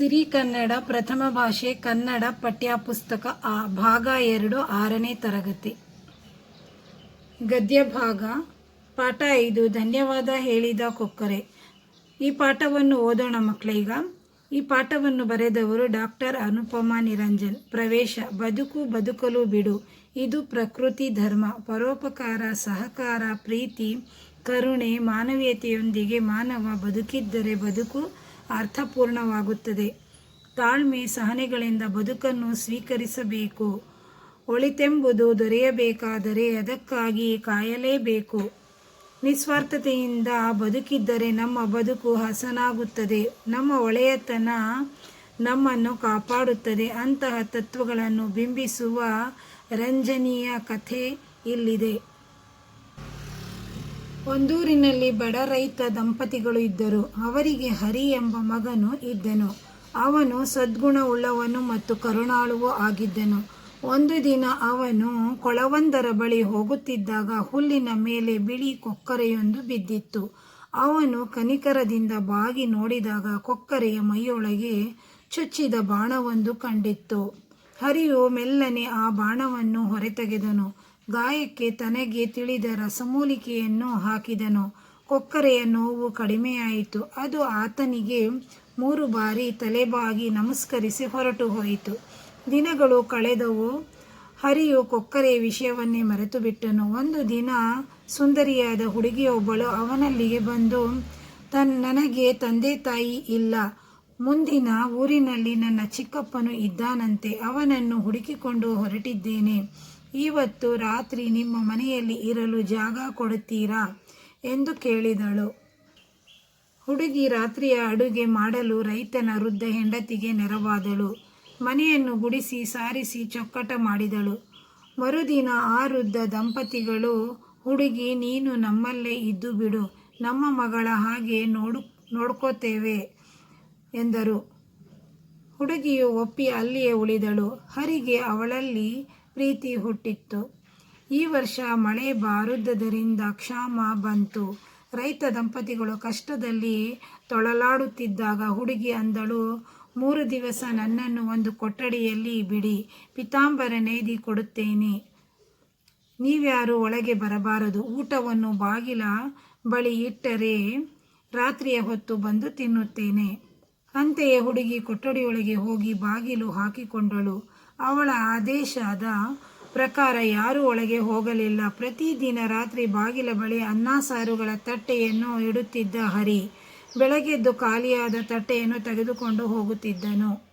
ಸಿರಿ ಕನ್ನಡ ಪ್ರಥಮ ಭಾಷೆ ಕನ್ನಡ ಪಠ್ಯಪುಸ್ತಕ ಆ, ಭಾಗ ಎರಡು, ಆರನೇ ತರಗತಿ. ಗದ್ಯ ಭಾಗ, ಪಾಠ ಐದು. ಧನ್ಯವಾದ ಹೇಳಿದ ಕೊಕ್ಕರೆ. ಈ ಪಾಠವನ್ನು ಓದೋಣ ಮಕ್ಕಳೀಗ ಈ ಪಾಠವನ್ನು ಬರೆದವರು ಡಾಕ್ಟರ್ ಅನುಪಮಾ ನಿರಂಜನ್. ಪ್ರವೇಶ, ಬದುಕು ಬದುಕಲು ಬಿಡು. ಇದು ಪ್ರಕೃತಿ ಧರ್ಮ, ಪರೋಪಕಾರ, ಸಹಕಾರ, ಪ್ರೀತಿ, ಕರುಣೆ, ಮಾನವೀಯತೆಯೊಂದಿಗೆ ಮಾನವ ಬದುಕಿದ್ದರೆ ಬದುಕು ಅರ್ಥಪೂರ್ಣವಾಗುತ್ತದೆ. ತಾಳ್ಮೆ ಸಹನೆಗಳಿಂದ ಬದುಕನ್ನು ಸ್ವೀಕರಿಸಬೇಕು. ಒಳಿತೆಂಬುದು ದೊರೆಯಬೇಕಾದರೆ ಅದಕ್ಕಾಗಿ ಕಾಯಲೇಬೇಕು. ನಿಸ್ವಾರ್ಥತೆಯಿಂದ ಬದುಕಿದ್ದರೆ ನಮ್ಮ ಬದುಕು ಹಸನಾಗುತ್ತದೆ. ನಮ್ಮ ಒಳೆಯತನ ನಮ್ಮನ್ನು ಕಾಪಾಡುತ್ತದೆ. ಅಂತಹ ತತ್ವಗಳನ್ನು ಬಿಂಬಿಸುವ ರಂಜನೀಯ ಕಥೆ ಇಲ್ಲಿದೆ. ಒಂದೂರಿನಲ್ಲಿ ಬಡ ರೈತ ದಂಪತಿಗಳು ಇದ್ದರು. ಅವರಿಗೆ ಹರಿ ಎಂಬ ಮಗನು ಇದ್ದನು. ಅವನು ಸದ್ಗುಣವುಳ್ಳವನು ಮತ್ತು ಕರುಣಾಳುವೂ ಆಗಿದ್ದನು. ಒಂದು ದಿನ ಅವನು ಕೊಳವೊಂದರ ಬಳಿ ಹೋಗುತ್ತಿದ್ದಾಗ ಹುಲ್ಲಿನ ಮೇಲೆ ಬಿಳಿ ಕೊಕ್ಕರೆಯೊಂದು ಬಿದ್ದಿತ್ತು. ಅವನು ಕನಿಕರದಿಂದ ಬಾಗಿ ನೋಡಿದಾಗ ಕೊಕ್ಕರೆಯ ಮೈಯೊಳಗೆ ಚುಚ್ಚಿದ ಬಾಣವೊಂದು ಕಂಡಿತ್ತು. ಹರಿಯು ಮೆಲ್ಲನೆ ಆ ಬಾಣವನ್ನು ಹೊರತೆಗೆದನು. ಗಾಯಕ್ಕೆ ತನಗೆ ತಿಳಿದ ರಸಮೂಲಿಕೆಯನ್ನು ಹಾಕಿದನು. ಕೊಕ್ಕರೆಯ ನೋವು ಕಡಿಮೆಯಾಯಿತು. ಅದು ಆತನಿಗೆ ಮೂರು ಬಾರಿ ತಲೆಬಾಗಿ ನಮಸ್ಕರಿಸಿ ಹೊರಟು ಹೋಯಿತು. ದಿನಗಳು ಕಳೆದವು. ಹರಿಯು ಕೊಕ್ಕರೆಯ ವಿಷಯವನ್ನೇ ಮರೆತು ಬಿಟ್ಟನು ಒಂದು ದಿನ ಸುಂದರಿಯಾದ ಹುಡುಗಿಯೊಬ್ಬಳು ಅವನಲ್ಲಿಗೆ ಬಂದು, ತನ್, ನನಗೆ ತಂದೆ ತಾಯಿ ಇಲ್ಲ. ಮುಂದಿನ ಊರಿನಲ್ಲಿ ನನ್ನ ಚಿಕ್ಕಪ್ಪನು ಇದ್ದಾನಂತೆ. ಅವನನ್ನು ಹುಡುಕಿಕೊಂಡು ಹೊರಟಿದ್ದೇನೆ. ಇವತ್ತು ರಾತ್ರಿ ನಿಮ್ಮ ಮನೆಯಲ್ಲಿ ಇರಲು ಜಾಗ ಕೊಡುತ್ತೀರಾ? ಎಂದು ಕೇಳಿದಳು. ಹುಡುಗಿ ರಾತ್ರಿಯ ಅಡುಗೆ ಮಾಡಲು ರೈತನ ವೃದ್ಧ ಹೆಂಡತಿಗೆ ನೆರವಾದಳು. ಮನೆಯನ್ನು ಗುಡಿಸಿ ಸಾರಿಸಿ ಚೊಕ್ಕಟ ಮಾಡಿದಳು. ಮರುದಿನ ಆ ವೃದ್ಧ ದಂಪತಿಗಳು, ಹುಡುಗಿ, ನೀನು ನಮ್ಮಲ್ಲೇ ಇದ್ದು ಬಿಡು. ನಮ್ಮ ಮಗಳ ಹಾಗೆ ನೋಡು, ನೋಡ್ಕೋತೇವೆ, ಎಂದರು. ಹುಡುಗಿಯು ಒಪ್ಪಿ ಅಲ್ಲಿಯೇ ಉಳಿದಳು. ಹರಿಗೆ ಅವಳಲ್ಲಿ ಪ್ರೀತಿ ಹುಟ್ಟಿತ್ತು. ಈ ವರ್ಷ ಮಳೆ ಬಾರದ್ದರಿಂದ ಕ್ಷಾಮ ಬಂತು. ರೈತ ದಂಪತಿಗಳು ಕಷ್ಟದಲ್ಲಿ ತೊಳಲಾಡುತ್ತಿದ್ದಾಗ ಹುಡುಗಿ ಅಂದಳು, ಮೂರು ದಿವಸ ನನ್ನನ್ನು ಒಂದು ಕೊಠಡಿಯಲ್ಲಿ ಬಿಡಿ, ಪಿತಾಂಬರ ನೇದಿ ಕೊಡುತ್ತೇನೆ. ನೀವ್ಯಾರು ಒಳಗೆ ಬರಬಾರದು. ಊಟವನ್ನು ಬಾಗಿಲ ಬಳಿ ಇಟ್ಟರೆ ರಾತ್ರಿಯ ಹೊತ್ತು ಬಂದು ತಿನ್ನುತ್ತೇನೆ ಅಂತೆಯೇ ಹುಡುಗಿ ಕೊಠಡಿಯೊಳಗೆ ಹೋಗಿ ಬಾಗಿಲು ಹಾಕಿಕೊಂಡಳು. ಅವಳ ಆದೇಶದ ಪ್ರಕಾರ ಯಾರೂ ಒಳಗೆ ಹೋಗಲಿಲ್ಲ. ಪ್ರತಿದಿನ ರಾತ್ರಿ ಬಾಗಿಲ ಬಳಿ ಅನ್ನ ಸಾರುಗಳ ತಟ್ಟೆಯನ್ನು ಇಡುತ್ತಿದ್ದ ಹರಿ. ಬೆಳಗ್ಗೆದ್ದು ಖಾಲಿಯಾದ ತಟ್ಟೆಯನ್ನು ತೆಗೆದುಕೊಂಡು ಹೋಗುತ್ತಿದ್ದನು.